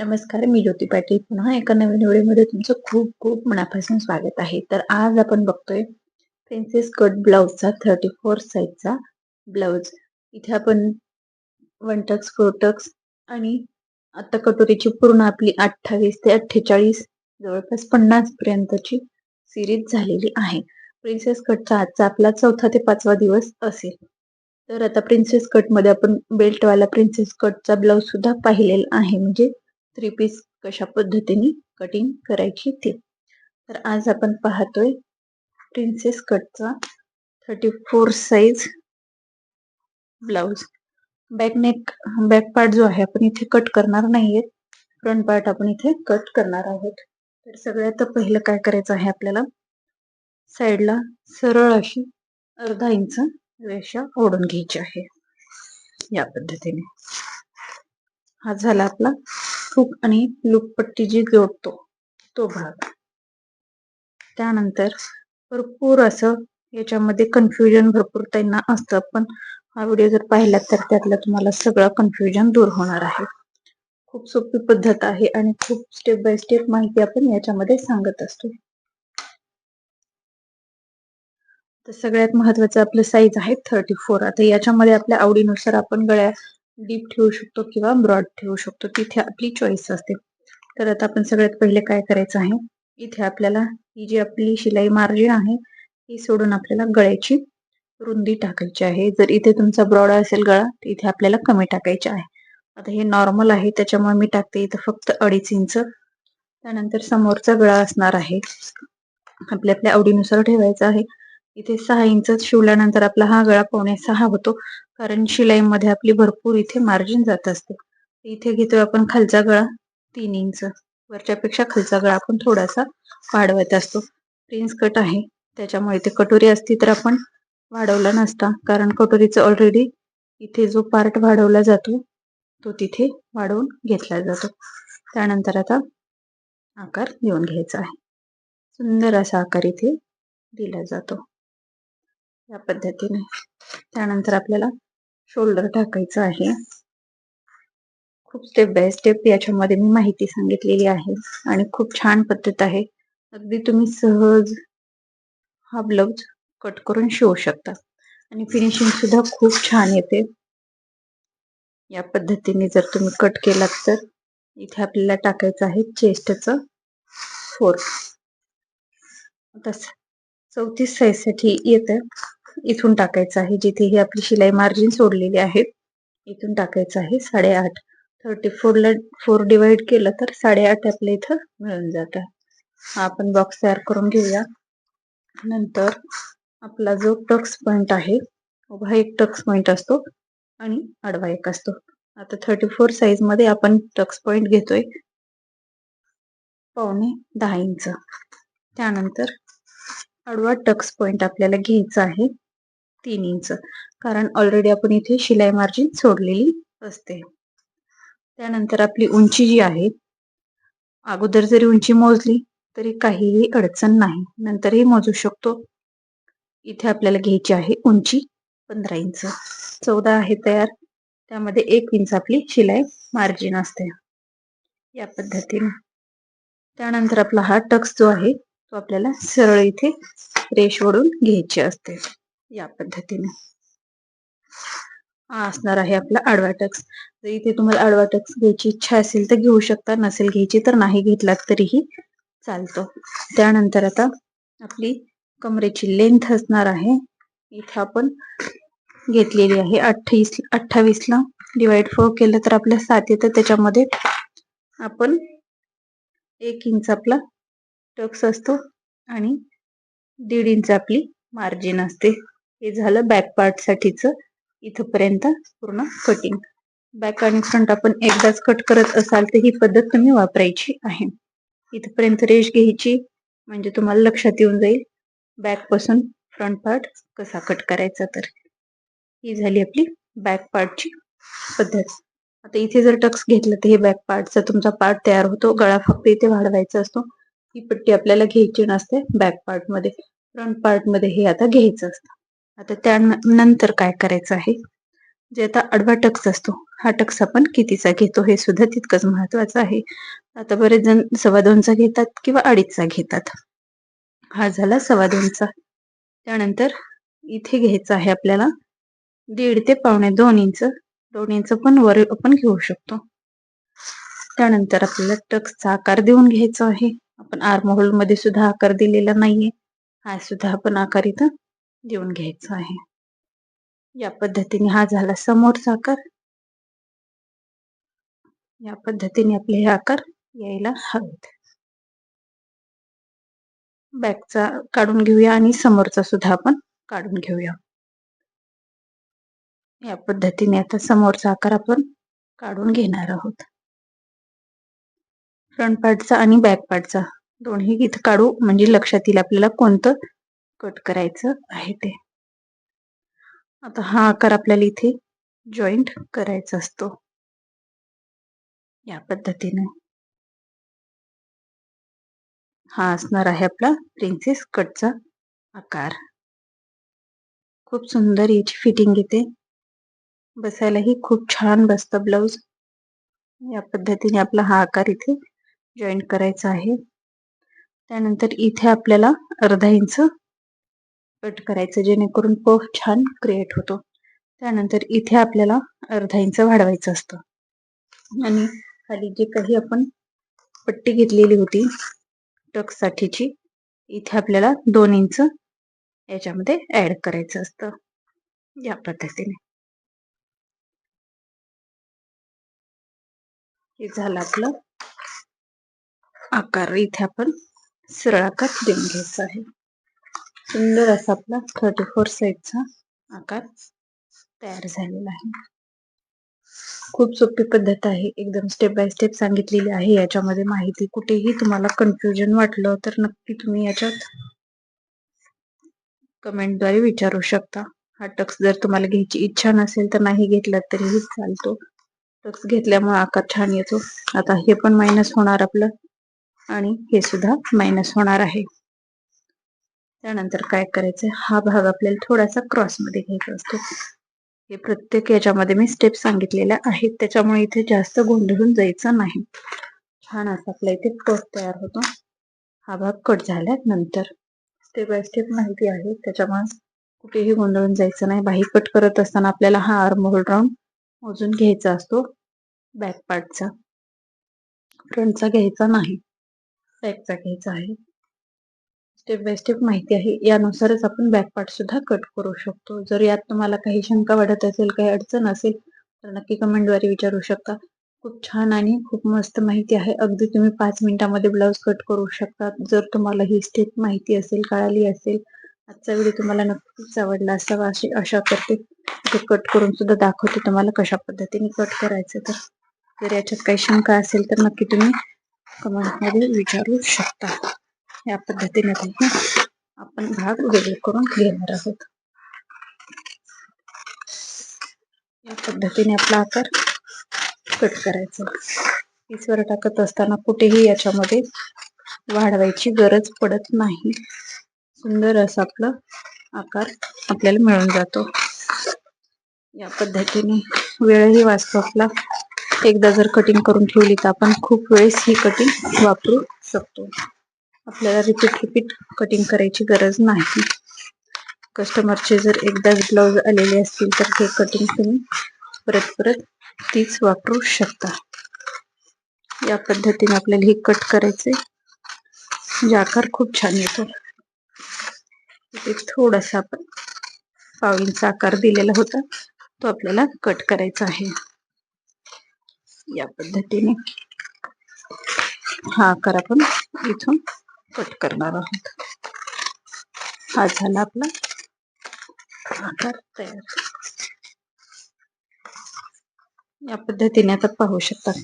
नमस्कार मी ज्योती पाटील. पुन्हा एका नवीन व्हिडिओमध्ये तुमचं खूप खूप मनापासून स्वागत आहे. तर आज आपण बघतोय प्रिन्सेस कट ब्लाऊजचा थर्टी फोर साईजचा ब्लाऊज इथे आपण वन टक्स फोर टक्स आणि आता कटोरीची पूर्ण आपली अठ्ठावीस ते अठ्ठेचाळीस जवळपास पन्नास पर्यंतची सिरीज झालेली आहे. प्रिन्सेस कटचा आजचा आपला चौथा ते पाचवा दिवस असेल. तर आता प्रिन्सेस कटमध्ये आपण बेल्टवाला प्रिन्सेस कटचा ब्लाऊज सुद्धा पाहिलेला आहे. म्हणजे थ्री पीस कशा पद्धतीने कटिंग करायची ते. तर आज आपण पाहतोय princess कटचा thirty four size blouse back neck back part जो आहे आपण इथे कट करणार नाहीये. फ्रंट पार्ट आपण इथे कट करणार आहोत. तर सगळ्यात पहिलं काय करायचं आहे आपल्याला? साईडला सरळ अशी अर्धा इंच रेषा ओढून घ्यायची आहे. या पद्धतीने. हा झाला आपला हुक आणि लूपपट्टी जी जोडतो तो भाग. त्यानंतर भरपूर असं याच्यामध्ये कन्फ्युजन भरपूर त्यांना असतं. पण हा व्हिडिओ जर पाहिला तर त्यातलं तुम्हाला सगळं कन्फ्युजन दूर होणार आहे. खूप सोपी पद्धत आहे आणि खूप स्टेप बाय स्टेप माहिती आपण याच्यामध्ये सांगत असतो. तर सगळ्यात महत्वाचं आपलं साईज आहे थर्टी फोर आता याच्यामध्ये आपल्या आवडीनुसार आपण गळ्या डीप ठेवू शकतो किंवा ब्रॉड ठेवू शकतो. तिथे आपली चॉईस असते. तर आता आपण सगळ्यात पहिले काय करायचं आहे? इथे आपल्याला ही जी आपली शिलाई मार्जिन आहे ही सोडून आपल्याला गळ्याची रुंदी टाकायची आहे. जर इथे तुमचा ब्रॉड असेल गळा तर इथे आपल्याला कमी टाकायचे आहे. आता हे नॉर्मल आहे त्याच्यामुळे मी टाकते इथं फक्त अडीच इंच. त्यानंतर समोरचा गळा असणार आहे. आपल्या आपल्या आवडीनुसार ठेवायचा आहे. इथे सहा इंच शिवल्यानंतर आपला हा गळा पावणे सहा होतो. कारण शिलाईमध्ये आपली भरपूर इथे मार्जिन जात असते. इथे घेतोय आपण खालचा गळा तीन इंच. वरच्यापेक्षा खालचा गळा आपण थोडासा वाढवत असतो. प्रिन्स कट आहे. त्याच्यामुळे इथे कटोरी असती तर आपण वाढवला नसता. कारण कटोरीचं ऑलरेडी इथे जो पार्ट वाढवला जातो तो तिथे वाढवून घेतला जातो. त्यानंतर आता आकार देऊन घ्यायचा आहे. सुंदर असा आकार इथे दिला जातो. या पद्धतीने. त्यानंतर आपल्याला शोल्डर टाकायचं आहे. खूप स्टेप बाय स्टेप याच्यामध्ये मी माहिती सांगितलेली आहे आणि खूप छान पद्धत आहे. अगदी तुम्ही सहज हा ब्लाउज कट करून शिवू शकता. आणि फिनिशिंग सुद्धा खूप छान येते. या पद्धतीने जर तुम्ही कट केलात तर इथे आपल्याला टाकायचं आहे चेस्टचं फोर्क आता चौतीस साईजसाठी येतं इथून टाकायचं आहे. जिथे ही आपली शिलाई मार्जिन सोडलेली आहे इथून टाकायचं आहे साडेआठ. थर्टी फोरला फोर डिवाइड केलं तर साडेआठ आपल्या इथं मिळून जातं. हा आपण बॉक्स तयार करून घेऊया. नंतर आपला जो टक्स पॉइंट आहे उभा एक टक्स पॉइंट असतो आणि आडवा एक असतो. आता थर्टी फोर साईजमध्ये आपण टक्स पॉइंट घेतोय. पावणे दहा इंच. त्यानंतर आडवा टक्स पॉइंट आपल्याला घ्यायचा आहे. तीन इंच. कारण ऑलरेडी आपण इथे शिलाई मार्जिन सोडलेली असते. त्यानंतर आपली उंची जी आहे अगोदर जरी उंची मोजली तरी काहीही अडचण नाही. नंतरही मोजू शकतो. इथे आपल्याला घ्यायची आहे उंची पंधरा इंच. चौदा आहे तयार. त्यामध्ये एक इंच आपली शिलाई मार्जिन असते. या पद्धतीने. त्यानंतर आपला हा टक्स जो आहे तो आपल्याला सरळ इथे रेश वडून घ्यायची असते. या पद्धतीने. असणार आहे आपला आडवा टक्स. जर इथे तुम्हाला आडवा टक्स घ्यायची इच्छा असेल तर घेऊ शकता नसेल घ्यायची तर नाही घेतलात तरीही चालतो. त्यानंतर आता आपली कमरेची लेंथ असणार आहे. इथे आपण घेतलेली आहे अठ्ठावीस अठ्ठावीस ला डिवाइड फोर केलं तर आपल्या सात येतं. त्याच्यामध्ये आपण एक इंच आपला टक्स असतो आणि दीड इंच आपली मार्जिन असते. हे झालं बॅक पार्ट साठीच. इथपर्यंत पूर्ण कटिंग बॅक आणि फ्रंट आपण एकदाच कट करत असाल तर ही पद्धत तुम्ही वापरायची आहे. इथपर्यंत रेश घ्यायची म्हणजे तुम्हाला लक्षात येऊन जाईल बॅकपासून फ्रंट पार्ट कसा कट करायचा तर. ही झाली आपली बॅक पार्टची पद्धत. आता इथे जर टक्स घेतलं तर हे बॅक पार्टचा तुमचा पार्ट तयार होतो. गळा फक्त इथे वाढवायचा असतो. ही पट्टी आपल्याला घ्यायची नसते बॅक पार्टमध्ये. फ्रंट पार्टमध्ये हे आता घ्यायचं असतं. आता त्यानंतर काय करायचं आहे? जे आता आडवा टक्स असतो हा टक्स आपण कितीचा घेतो हे सुद्धा तितकंच महत्वाचं आहे. आता बरेच जण सव्वा दोनचा घेतात किंवा अडीचचा घेतात. हा झाला सव्वा दोनचा. त्यानंतर इथे घ्यायचं आहे आपल्याला दीड ते पावणे दोन इंच. दोन इंच पण वर आपण घेऊ शकतो. त्यानंतर आपल्याला टक्सचा आकार देऊन घ्यायचा आहे. आपण आर्महोलमध्ये सुद्धा आकार दिलेला नाहीये. हा सुद्धा आपण आकार इथं देऊन घ्यायचं आहे. या पद्धतीने हा झाला समोरचा आकार. या पद्धतीने आपले हे आकार यायला हवेत. बॅकचा काढून घेऊया आणि समोरचा सुद्धा आपण काढून घेऊया. या पद्धतीने आता समोरचा आकार आपण काढून घेणार आहोत. फ्रंट पार्टचा आणि बॅक पार्टचा दोन्ही इथं काढू म्हणजे लक्षात येईल आपल्याला कोणतं कट करायचं आहे ते. आता हा आकार आपल्याला इथे जॉईंट करायचा असतो. या पद्धतीने. हा असणार आहे आपला प्रिन्सेस कटचा आकार. खूप सुंदर याची फिटिंग येते. बसायलाही खूप छान बसतं ब्लाऊज या पद्धतीने आपला हा आकार इथे जॉईंट करायचा आहे. त्यानंतर इथे आपल्याला अर्धा इंच कट करायचं जेणेकरून पफ छान क्रिएट होतो. त्यानंतर इथे आपल्याला अर्धा इंच वाढवायचं असतं. आणि खाली जे काही आपण पट्टी घेतलेली होती टकसाठीची इथे आपल्याला दोन इंच याच्यामध्ये ऍड करायचं असतं. या पद्धतीने. हे झालं आपलं आकार. इथे आपण सरळ आकार देऊन घ्यायचा आहे. सुंदर असा आपला थर्टी फोर साईजचा आकार तयार झालेला आहे. खूप सोपी पद्धत आहे. एकदम स्टेप बाय स्टेप सांगितलेली आहे. याच्यामध्ये माहिती कुठेही तुम्हाला कन्फ्युजन वाटलं तर नक्की तुम्ही याच्यात कमेंटद्वारे विचारू शकता. हा टक्स जर तुम्हाला घ्यायची इच्छा नसेल तर नाही घेतला तरीही चालतो. टक्स घेतल्यामुळे आकार छान येतो. आता हे पण मायनस होणार आपलं आणि हे सुद्धा मायनस होणार आहे. त्यानंतर काय करायचं हा भाग आपल्याला थोडासा क्रॉसमध्ये घ्यायचा असतो. हे प्रत्येक याच्यामध्ये मी स्टेप सांगितलेल्या आहेत. त्याच्यामुळे इथे जास्त गोंधळून जायचं नाही. छान असा आपल्या इथे कट तयार होतो. हा भाग कट झाल्यानंतर स्टेप बाय स्टेप माहिती आहे. त्याच्यामुळे कुठेही गोंधळून जायचं नाही. बाही कट करत असताना आपल्याला हा आर्म होल्ड राऊंड मोजून घ्यायचा असतो. बॅक पार्टचा फ्रंटचा घ्यायचा नाही. बॅकचा घ्यायचा आहे. स्टेप बाय स्टेप माहिती आहे. यानुसारच आपण बॅक पार्ट सुद्धा कट करू शकतो. जर यात तुम्हाला काही शंका वाढत असेल काही अडचण असेल तर नक्की कमेंटद्वारे विचारू शकता. खूप छान आणि खूप मस्त माहिती आहे. अगदी तुम्ही पाच मिनिटांमध्ये ब्लाऊज कट करू शकता. जर तुम्हाला ही स्टेप माहिती असेल कळाली असेल आजचा व्हिडिओ तुम्हाला नक्कीच आवडला असावा. अशी आशा करते. ते कट करून सुद्धा दाखवते तुम्हाला कशा पद्धतीने कट करायचं तर. जर याच्यात काही शंका असेल तर नक्की तुम्ही कमेंटमध्ये विचारू शकता. या पद्धतीने आपण भाग वेगळे करून घेणार आहोत. या पद्धतीने आपला आकार कट करायचा. पीसवर टाकत असताना कुठेही याच्यामध्ये वाढवायची गरज पडत नाही. सुंदर असा आपला आकार आपल्याला मिळून जातो. या पद्धतीने वेळही वाचतो आपला. एकदा जर कटिंग करून ठेवली तर आपण खूप वेळेस ही कटिंग वापरू शकतो. आपल्याला रिपीट रिपीट कटिंग करायची गरज नाही. कस्टमरचे जर एकदाच ब्लाउज आलेले असतील तर हे कटिंग तुम्ही परत परत तीच वापरू शकता. या पद्धतीने आपल्याला हे कट करायचे म्हणजे आकार खूप छान येतो. इथे थोडासा आपण पाव आकार दिलेला होता. तो आपल्याला कट करायचा आहे. या पद्धतीने हा आकार आपण इथून कट करणार आहोत. हा झाला आपला आकार तयार. या पद्धतीने आता पाहू शकतात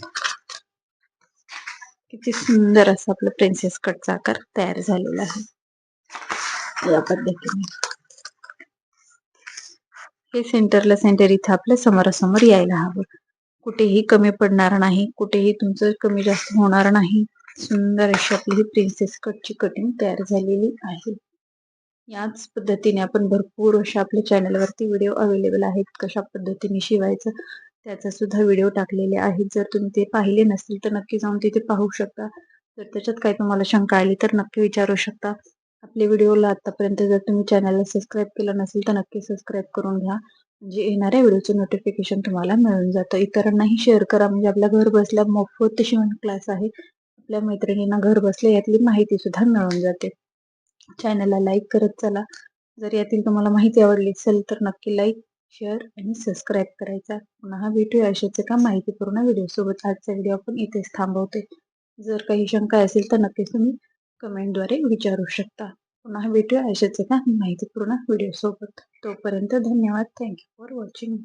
किती सुंदर असा आपला प्रिन्सेस कटचा आकार तयार झालेला आहे. या पद्धतीने. हे सेंटरला सेंटर इथं आपल्या समोरासमोर यायला हवं. कुठेही कमी पडणार नाही कुठेही तुमचं कमी जास्त होणार नाही. सुंदर अशी आपली ही प्रिन्सेस कटची कटिंग तयार झालेली आहे. याच पद्धतीने आपण भरपूर अशा आपल्या चॅनलवरती व्हिडिओ अवेलेबल आहेत. कशा पद्धतीने शिवायचं त्याचा सुद्धा व्हिडिओ टाकलेले आहेत. जर तुम्ही ते पाहिले नसतील तर नक्की जाऊन तिथे पाहू शकता. जर त्याच्यात काही तुम्हाला शंका आली तर नक्की विचारू शकता. आपल्या व्हिडिओला आतापर्यंत जर तुम्ही चॅनलला सबस्क्राईब केलं नसेल तर नक्की सबस्क्राईब करून घ्या. म्हणजे येणाऱ्या व्हिडिओचं नोटिफिकेशन तुम्हाला मिळून जातं. इतरांनाही शेअर करा. म्हणजे आपल्या घर बसल्या मोफत शिवण क्लास आहे. आपल्या मैत्रिणींना घर बसल्या यातली माहिती सुद्धा मिळून जाते. चॅनलला लाईक करत चला. जर यातील तुम्हाला माहिती आवडली असेल तर नक्की लाईक शेअर आणि सबस्क्राईब करायचा. पुन्हा भेटूया अशाच एका माहितीपूर्ण व्हिडिओ सोबत. आजचा व्हिडिओ आपण इथेच थांबवते. जर काही शंका असेल तर नक्कीच तुम्ही कमेंटद्वारे विचारू शकता. पुन्हा भेटूया अशाच एका माहितीपूर्ण व्हिडिओ सोबत. तोपर्यंत धन्यवाद. Thank you for watching